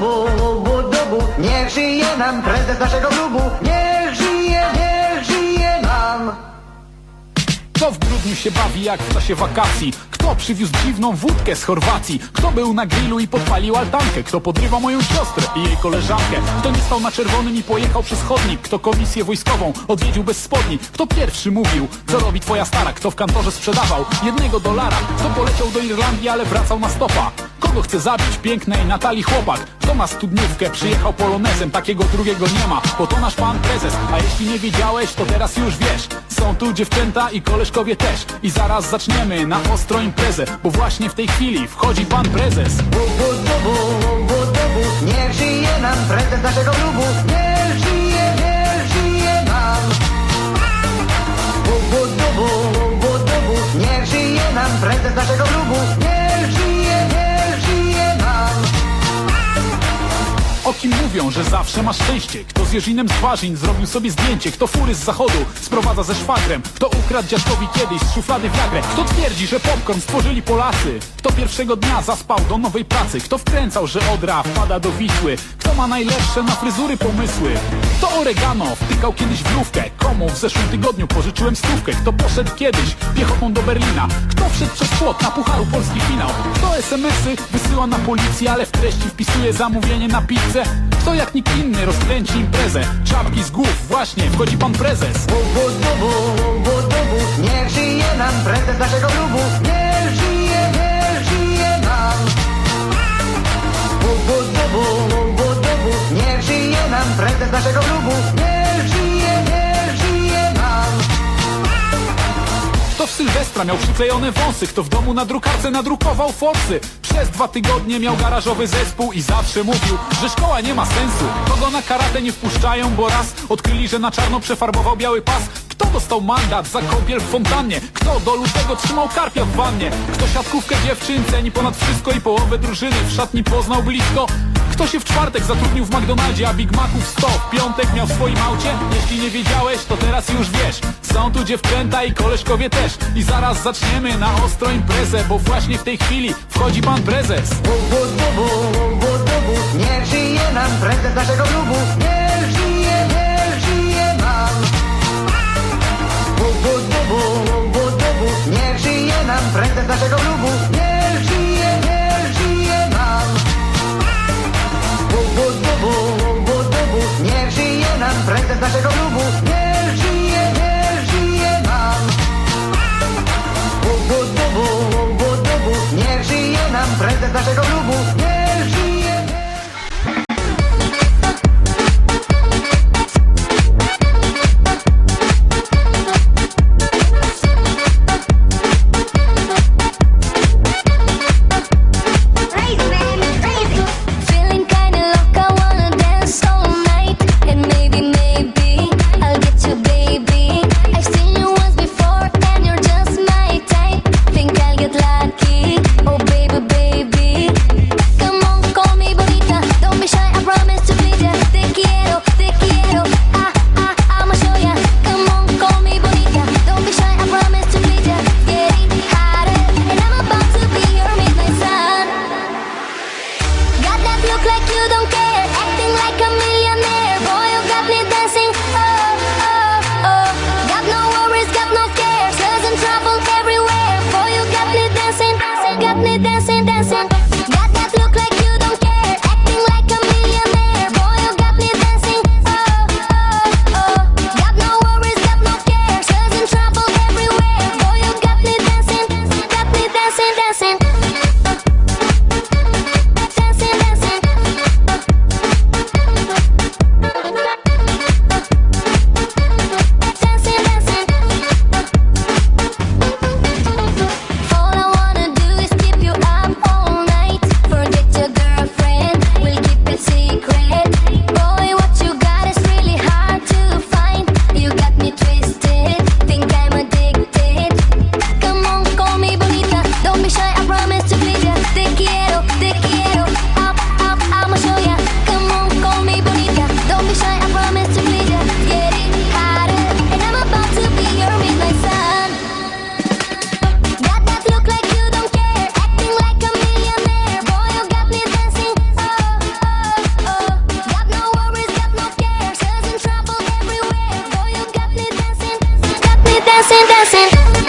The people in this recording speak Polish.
dubu, bu, dubu. Niech żyje nam prezes naszego klubu. Niech żyje, niech żyje nam. Kto w grudniu się bawi jak w czasie wakacji? Kto przywiózł dziwną wódkę z Chorwacji? Kto był na grillu i podpalił altankę? Kto podrywa moją siostrę i jej koleżankę? Kto nie stał na czerwonym i pojechał przez chodnik? Kto komisję wojskową odwiedził bez spodni? Kto pierwszy mówił, co robi twoja stara? Kto w kantorze sprzedawał jednego dolara? Kto poleciał do Irlandii, ale wracał na stopa? Kogo chce zabić pięknej Natalii chłopak? Kto ma studniówkę, przyjechał polonezem? Takiego drugiego nie ma, bo to nasz pan prezes A jeśli nie wiedziałeś, to teraz już wiesz Są tu dziewczęta i koleżkowie też I zaraz zaczniemy na ostro imprezę Bo właśnie w tej chwili wchodzi pan prezes. Niech żyje nam prezes naszego klubu. Niech żyje, mówią, że zawsze ma szczęście. Kto z Jerzinem z zrobił sobie zdjęcie? Kto fury z zachodu sprowadza ze szwagrem? Kto ukradł dziadkowi kiedyś z szuflady wiagrę? Kto twierdzi, że popcorn stworzyli Polacy? Kto pierwszego dnia zaspał do nowej pracy? Kto wkręcał, że Odra wpada do Wisły? Kto ma najlepsze na fryzury pomysły? Kto oregano wtykał kiedyś w lówkę Komu w zeszłym tygodniu pożyczyłem stówkę? Kto poszedł kiedyś piechotą do Berlina? Kto wszedł przez płot na Pucharu Polski finał? Kto SMS-y wysyła na policję Ale w treści wpisuje zamówienie na pizzę Kto jak nikt inny rozkręci imprezę Czapki z głów, właśnie wchodzi pan prezes Bu, bu, dubu, bu, dubu. Niech żyje nam prezes naszego klubu. Niech żyje, Sylwestra miał przyklejone wąsy Kto w domu na drukarce nadrukował forsy. Przez dwa tygodnie miał garażowy zespół I zawsze mówił, że szkoła nie ma sensu. Kogo na karate nie wpuszczają, bo raz Odkryli, że na czarno przefarbował biały pas. Kto dostał mandat za kąpiel w fontannie? Kto do lutego trzymał karpia w wannie? Kto siatkówkę dziewczyn ceni ponad wszystko I połowę drużyny w szatni poznał blisko kto się w czwartek zatrudnił w McDonaldzie, a Big Maców 100 w piątek miał w swoim aucie? Jeśli nie wiedziałeś, to teraz już wiesz Są tu dziewczęta i koleżkowie też I zaraz zaczniemy na ostro imprezę Bo właśnie w tej chwili wchodzi pan prezes Bu, bu, dubu, bu, dubu. Niech żyje nam prezes naszego klubu. Niech żyje, niech żyje nam. Bu, bu, dubu, bu, dubu. Niech żyje nam prezes naszego nam prezes don't dancing, dancing.